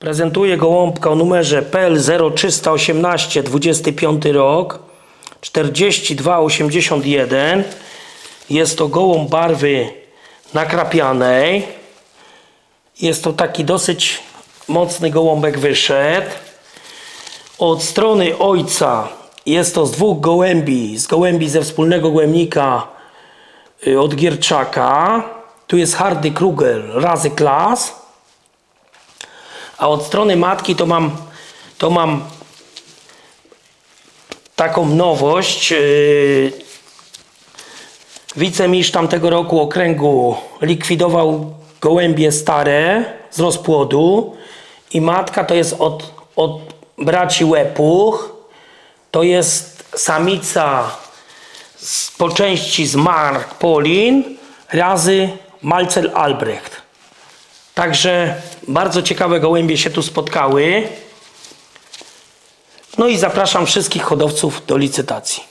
Prezentuję gołąbka o numerze PL0318 25 rok 4281. Jest to gołąb barwy nakrapianej. Jest to taki dosyć mocny gołąbek wyszedł. Od strony ojca jest to z dwóch gołębi, z gołębi ze wspólnego gołębnika y, od Gierczaka. Tu jest Hardy Krugel razy klas. A od strony matki to mam, to mam taką nowość. Yy, wicemistrz tamtego roku okręgu likwidował gołębie stare z rozpłodu i matka to jest od, od braci Łepuch. To jest samica z, po części z Mark Polin razy Malcel Albrecht. Także bardzo ciekawe gołębie się tu spotkały. No i zapraszam wszystkich hodowców do licytacji.